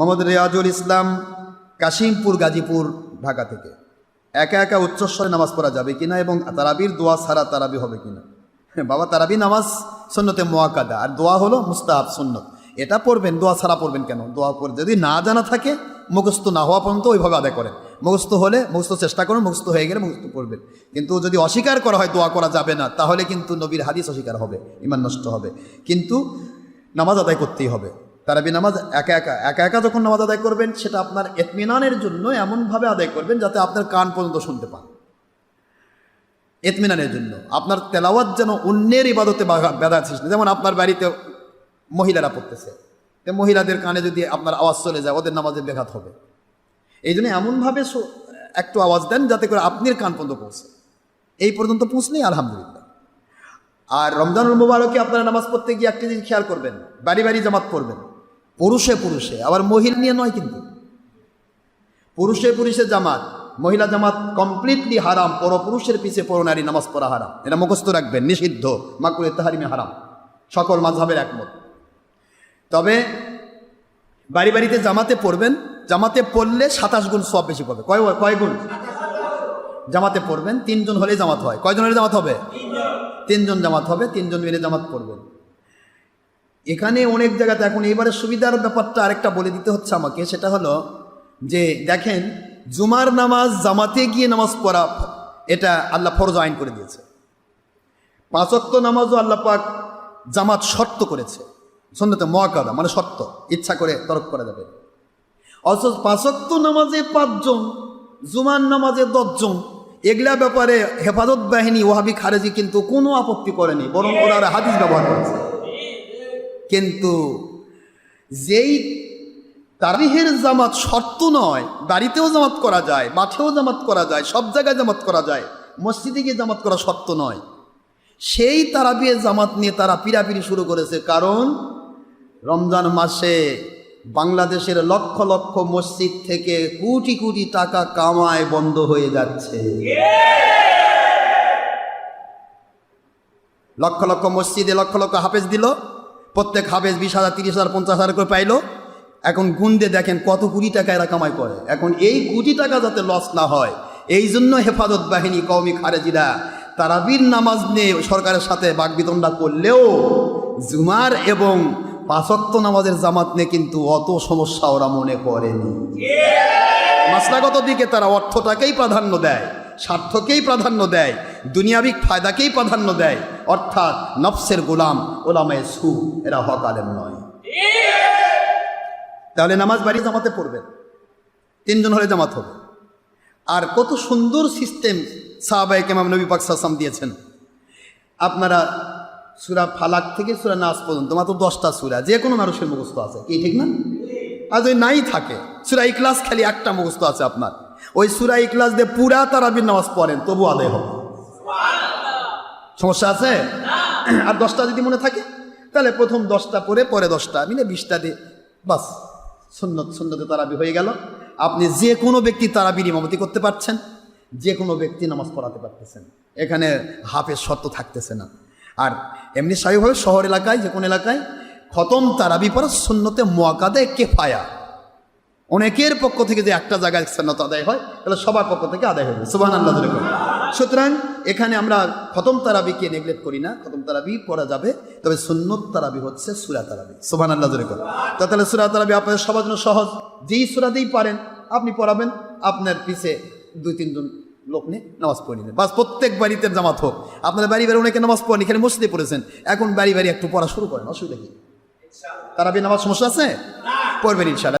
মোহাম্মদ রেয়াজুল ইসলাম কাশিমপুর, গাজীপুর ঢাকা থেকে। একা একা উচ্চস্বরে নামাজ পড়া যাবে কিনা এবং তারাবির দোয়া ছাড়া তারাবি হবে কিনা? বাবা, তারাবি নামাজ সন্ন্যতে মোয়াকাদা আর দোয়া হলো মুস্তাহাব সুন্নত। এটা পড়বেন, দোয়া ছাড়া পড়বেন কেন? দোয়া পড়ে যদি না জানা থাকে, মুখস্থ না হওয়া পর্যন্ত ওইভাবে আদায় করেন। মুখস্থ হলে মুখস্থ চেষ্টা করুন, মুখস্থ হয়ে গেলে মুখস্থ পড়বেন। কিন্তু যদি অস্বীকার করা হয় দোয়া করা যাবে না, তাহলে কিন্তু নবীর হাদিস অস্বীকার হবে ইমান নষ্ট হবে। কিন্তু নামাজ আদায় করতেই হবে। তারাবি নামাজ একা একা একা একা যখন নামাজ আদায় করবেন, সেটা আপনার এতমিনানের জন্য এমনভাবে আদায় করবেন যাতে আপনার কান পর্যন্ত শুনতে পান। এতমিনানের জন্য। আপনার তেলাওয়াত যেন অন্যের ইবাদতে বাধা সৃষ্টি যেমন আপনার বাড়িতে মহিলারা পড়তেছে। তো মহিলাদের কানে যদি আপনার আওয়াজ চলে যায়, ওদের নামাজে ব্যাঘাত হবে। এই জন্য এমনভাবে একটু আওয়াজ দেন যাতে করে আপনার কান পর্যন্ত পৌঁছে। এই পর্যন্ত পৌঁছলেই আলহামদুলিল্লাহ। আর রমজানুল মুবারকে আপনারা নামাজ পড়তে গিয়ে একটি জিনিস খেয়াল করবেন। বাড়ি বাড়ি জামাত পড়বেন। পুরুষে পুরুষে, আবার মহিলা নিয়ে নয় কিন্তু। পুরুষে পুরুষে জামাত, মহিলা জামাত কমপ্লিটলি হারাম, পরপুরুষের পিছে পরনারী নামাজ পড়া হারাম। এটা মুখস্থ রাখবেন, নিষিদ্ধ মাকুরে তাহারিমে হারাম। সকল মাঝহাবের একমত। তবে বাড়ি বাড়িতে জামাতে পড়বেন, জামাতে পড়লে সাতাশ গুণ সব বেশি পাবে। কয় কয় গুণ? জামাতে পড়বেন, তিনজন হলে জামাত হয়। কয়জন হলে জামাত হবে? তিনজন জামাত হবে, তিনজন মিলে জামাত পড়বেন। এখানে অনেক জায়গাতে এখন এবারে সুবিধার ব্যাপারটা আরেকটা বলে দিতে হচ্ছে আমাকে, সেটা হলো যে দেখেন, জুমার নামাজ জামাতে গিয়ে নামাজ পড়া এটা আল্লাহ ফরজ আইন করে দিয়েছে। পাঁচক্ত নামাজও আল্লাহ পাক জামাত শর্ত করেছে। সন্ন্যতে মহাকাদা মানে শর্ত, ইচ্ছা করে তরক করা যাবে। অথচ পাঁচক্ত নামাজে পাঁচজন, জুমার নামাজে দশজন, এগুলা ব্যাপারে হেফাজত বাহিনী ওহাবি খারেজি কিন্তু কোনো আপত্তি করেনি, বরং ওরা হাদিস ব্যবহার করেছে। কিন্তু যেই তারিহের জামাত শর্ত নয়, বাড়িতেও জামাত করা যায়, মাঠেও জামাত করা যায়, সব জায়গায় জামাত করা যায়, মসজিদে গিয়ে জামাত করা শর্ত নয়। সেই তারাবিয়ে জামাত নিয়ে তারা পিরাপিরি শুরু করেছে কারণ রমজান মাসে বাংলাদেশের লক্ষ লক্ষ মসজিদ থেকে কোটি কোটি টাকা কামায় বন্ধ হয়ে যাচ্ছে। লক্ষ লক্ষ মসজিদে লক্ষ লক্ষ হাফেজ দিল। প্রত্যেক হাফেজ বিশ হাজার, তিরিশ হাজার, পঞ্চাশ হাজার করে পাইলো। এখন গুন্দে দেখেন কত কোটি টাকা এরা কামাই করে। এখন এই কোটি টাকা যাতে লস না হয়, এই জন্য হেফাজত বাহিনী, কওমি খারেজিরা তারাবির নামাজ নিয়ে সরকারের সাথে বাগবিতণ্ডা করলেও জুমার এবং পাঁচক্ত নামাজের জামাত নিয়ে কিন্তু অত সমস্যা ওরা মনে করেনি। মাসলাগত দিকে তারা অর্থটাকেই প্রাধান্য দেয়, স্বার্থকেই প্রাধান্য দেয়, দুনিয়াবিক ফায়দাকেই প্রাধান্য দেয়। অর্থাৎ নফসের গোলাম ওলামায় সু এরা হক আলেম নয়। তাহলে নামাজ বাড়ি জামাতে পড়বেন, তিনজন হলে জামাত হবে। আর কত সুন্দর সিস্টেম সাহাবাই কেমাম নবী পাক সাসাম দিয়েছেন। আপনারা সুরা ফালাক থেকে সুরা নাচ পর্যন্ত, মাত্র দশটা সুরা, যে কোনো মানুষের মুখস্থ আছে, কি ঠিক না? আর যদি নাই থাকে, সুরা ইকলাস খালি একটা মুখস্থ আছে আপনার। ওই সুরা ইকলাস দিয়ে পুরা তারাবির নামাজ পড়েন, তবু আদায় হবে। সমস্যা আছে? আর দশটা যদি মনে থাকে তাহলে প্রথম দশটা পরে পরে দশটা। মিলে বিশটা দিয়ে বাস সুন্নত সুন্নতে তারাবি হয়ে গেল। আপনি যে কোনো ব্যক্তি তারাবির ইমামতি করতে পারছেন যে কোনো ব্যক্তি নামাজ পড়াতে পারতেছেন। এখানে হাফের শর্ত থাকতেছে না। আর এমনি স্বাভাবিকভাবে শহর এলাকায় যে কোনো এলাকায় খতম তারাবি পড়া সুন্নতে মোয়াকাদে কেফায়া। অনেকের পক্ষ থেকে যে একটা জায়গায় সন্ন্যত আদায় হয় তাহলে সবার পক্ষ থেকে আদায় হবে সুবাহ আল্লাহ সুতরাং এখানে আমরা খতম তারাবিকে নেগলেক্ট করি না, খতম তারাবি পড়া যাবে, তবে সুন্নত তারাবি হচ্ছে সুরা তারাবি। সুবাহ আল্লাহ ধরে করুন। তা তাহলে সুরা তারাবি আপনাদের সবার জন্য সহজ। যেই সুরাতেই পারেন, আপনি পড়াবেন, আপনার পিছে দুই তিনজন লোক নিয়ে নামাজ পড়ে নিলেন বাস প্রত্যেক বাড়িতে জামাত হোক। আপনাদের বাড়ি বাড়ি অনেকে নামাজ পড়েন, এখানে মসজিদে পড়েছেন। এখন বাড়ি বাড়ি একটু পড়া শুরু করেন, অসুবিধা কি? তারাবি নামাজ সমস্যা আছে? পড়বেন ইনশাল্লাহ